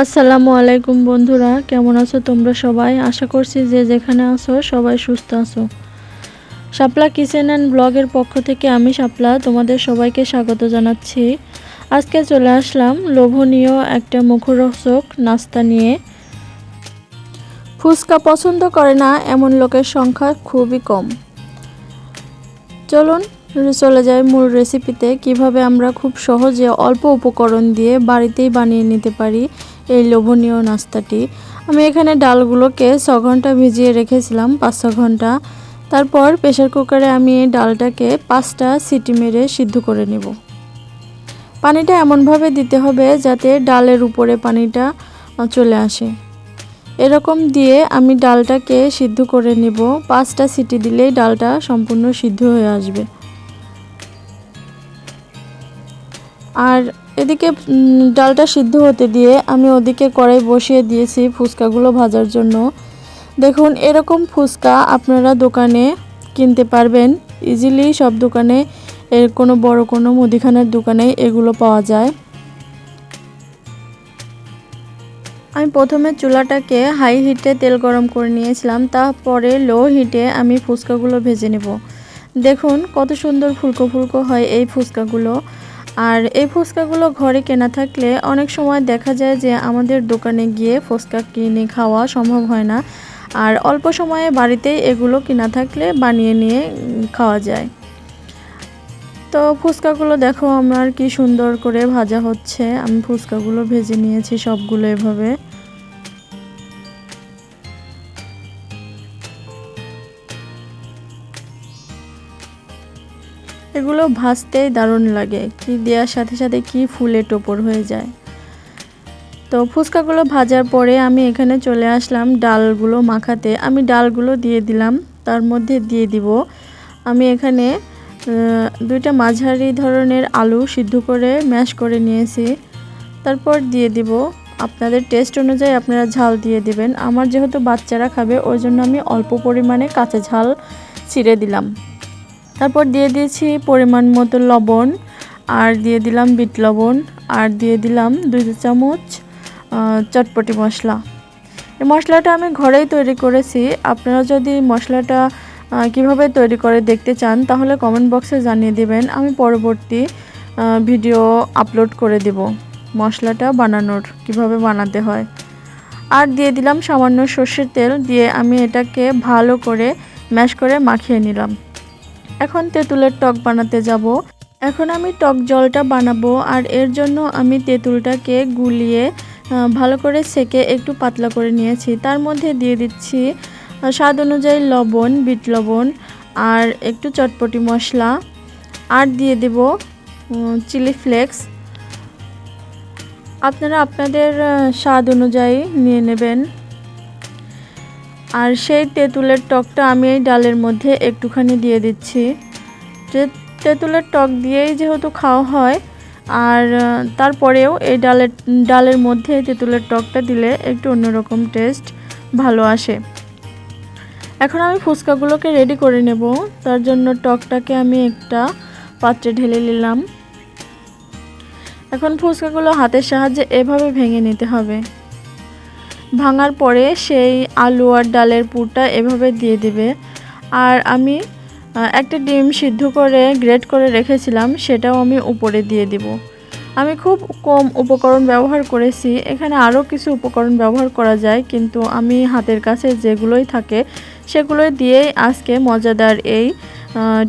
আসসালামু আলাইকুম বন্ধুরা, কেমন আছো তোমরা সবাই? আশা করছি যে যেখানে আছো সবাই সুস্থ আছো। শাপলা কিচেন অ্যান্ড ব্লগের পক্ষ থেকে আমি শাপলা, তোমাদের সবাইকে স্বাগত জানাচ্ছি। আজকে চলে আসলাম লোভনীয় একটা মুখরোচক নাস্তা নিয়ে। ফুচকা পছন্দ করে না, এমন লোকের সংখ্যা খুবই কম। চলুন চলে যাই মূল রেসিপিতে কীভাবে আমরা খুব সহজে অল্প উপকরণ দিয়ে বাড়িতেই বানিয়ে নিতে পারি এই লোভনীয় নাস্তাটি। আমি এখানে ডালগুলোকে ছ ঘণ্টা ভিজিয়ে রেখেছিলাম, পাঁচ ছ ঘণ্টা। তারপর প্রেশার কুকারে আমি এই ডালটাকে পাঁচটা সিটি মেরে সিদ্ধ করে নেব। পানিটা এমনভাবে দিতে হবে যাতে ডালের উপরে পানিটা চলে আসে। এরকম দিয়ে আমি ডালটাকে সিদ্ধ করে নেব। পাঁচটা সিটি দিলেই ডালটা সম্পূর্ণ সিদ্ধ হয়ে আসবে। আর এদিকে ডালটা সিদ্ধ হতে দিয়ে আমি ওদিকে কড়াই বসিয়ে দিয়েছি ফুচকাগুলো ভাজার জন্য। দেখুন, এরকম ফুচকা আপনারা দোকানে কিনতে পারবেন। ইজিলি সব দোকানে, এর কোনো বড় কোনো মুদিখানার দোকানে এগুলো পাওয়া যায়। আমি প্রথমে চুলাটাকে হাই হিটে তেল গরম করে নিয়েছিলাম, তারপরে লো হিটে আমি ফুচকাগুলো ভেজে নেব। দেখুন, কত সুন্দর ফুলকো ফুলকো হয় এই ফুচকাগুলো। আর এই ফুচকাগুলো ঘরে কেনা থাকলে অনেক সময় দেখা যায় যে আমাদের দোকানে গিয়ে ফুচকা কিনে খাওয়া সম্ভব হয় না। আর অল্প সময়ে বাড়িতেই এগুলো কিনা থাকলে বানিয়ে নিয়ে খাওয়া যায়। তো ফুচকাগুলো দেখো আমার কি সুন্দর করে ভাজা হচ্ছে। আমি ফুচকাগুলো ভেজে নিয়েছি সবগুলো এভাবে। এগুলো ভাজতেই দারুণ লাগে। কি দেওয়ার সাথে সাথে কি ফুলে টোপর হয়ে যায়। তো ফুচকাগুলো ভাজার পরে আমি এখানে চলে আসলাম ডালগুলো মাখাতে। আমি ডালগুলো দিয়ে দিলাম, তার মধ্যে দিয়ে দিব। আমি এখানে দুইটা মাঝারি ধরনের আলু সিদ্ধ করে ম্যাশ করে নিয়েছি। তারপর দিয়ে দিব। আপনাদের টেস্ট অনুযায়ী আপনারা ঝাল দিয়ে দিবেন। আমার যেহেতু বাচ্চারা খাবে, ওই জন্য আমি অল্প পরিমাণে কাঁচা ঝাল ছিঁড়ে দিলাম। তারপর দিয়ে দিয়েছি পরিমাণ মতো লবণ, আর দিয়ে দিলাম বিট লবণ, আর দিয়ে দিলাম দুই চামচ চটপটি মশলা। এই মশলাটা আমি ঘরেই তৈরি করেছি। আপনারা যদি মশলাটা কীভাবে তৈরি করে দেখতে চান, তাহলে কমেন্ট বক্সে জানিয়ে দেবেন। আমি পরবর্তী ভিডিও আপলোড করে দেব মশলাটা বানানোর, কীভাবে বানাতে হয়। আর দিয়ে দিলাম সামান্য সর্ষের তেল, দিয়ে আমি এটাকে ভালো করে ম্যাশ করে মাখিয়ে নিলাম। এখন তেঁতুলের টক বানাতে যাব। এখন আমি টক জলটা বানাবো আর এর জন্য আমি তেঁতুলটাকে গুলিয়ে ভালো করে সেকে একটু পাতলা করে নিয়েছি। তার মধ্যে দিয়ে দিচ্ছি স্বাদ অনুযায়ী লবণ, বিট লবণ আর একটু চটপটি মশলা। আর দিয়ে দেব চিলি ফ্লেক্স। আপনারা আপনাদের স্বাদ অনুযায়ী নিয়ে নেবেন। আর সেই তেঁতুলের টকটা আমি এই ডালের মধ্যে একটুখানি দিয়ে দিচ্ছি। তেঁতুলের টক দিয়েই যেহেতু খাওয়া হয়, আর তারপরেও এই ডালের ডালের মধ্যে তেঁতুলের টকটা দিলে একটু অন্যরকম টেস্ট ভালো আসে। এখন আমি ফুচকাগুলোকে রেডি করে নেব। তার জন্য টকটাকে আমি একটা পাত্রে ঢেলে নিলাম। এখন ফুচকাগুলো হাতের সাহায্যে এভাবে ভেঙে নিতে হবে। ভাঙার পরে সেই আলু আর ডালের পুরটা এভাবে দিয়ে দেবে। আর আমি একটা ডিম সিদ্ধ করে গ্রেট করে রেখেছিলাম, সেটাও আমি উপরে দিয়ে দিব। আমি খুব কম উপকরণ ব্যবহার করেছি, এখানে আরও কিছু উপকরণ ব্যবহার করা যায়, কিন্তু আমি হাতের কাছে যেগুলোই থাকে, সেগুলোই দিয়েই আজকে মজাদার এই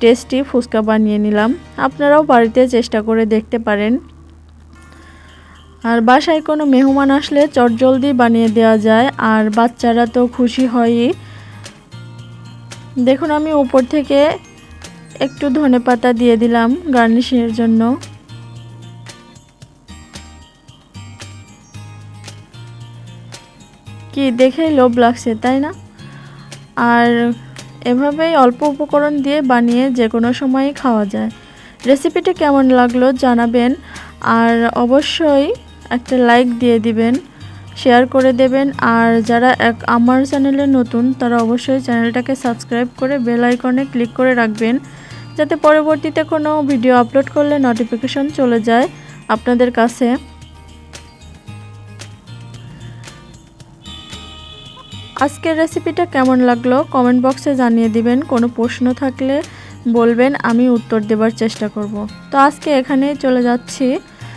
টেস্টি ফুচকা বানিয়ে নিলাম। আপনারাও বাড়িতে চেষ্টা করে দেখতে পারেন। আর বাসায় কোনো মেহমান আসলে চটজলদি বানিয়ে দেওয়া যায়, আর বাচ্চারা তো খুশি হয়ই। দেখুন, আমি উপর থেকে একটু ধনে পাতা দিয়ে দিলাম গার্নিশিংয়ের জন্য। কি দেখেই লোভ লাগছে, তাই না? আর এভাবেই অল্প উপকরণ দিয়ে বানিয়ে যে কোনো সময়ই খাওয়া যায়। রেসিপিটি কেমন লাগল জানাবেন, আর অবশ্যই একটা লাইক দিয়ে দিবেন শেয়ার করে দেবেন, আর যারা এক আমার চ্যানেলে নতুন, তারা অবশ্যই চ্যানেলটাকে সাবস্ক্রাইব করে বেল আইকনে ক্লিক করে রাখবেন, যাতে পরবর্তীতে কোনো ভিডিও আপলোড করলে নোটিফিকেশন চলে যায় আপনাদের কাছে। আজকের রেসিপিটা কেমন লাগল? কমেন্ট বক্সে জানিয়ে দিবেন, কোনো প্রশ্ন থাকলে বলবেন, আমি উত্তর দেবার চেষ্টা করব। তো আজকে এখানেই চলে যাচ্ছি।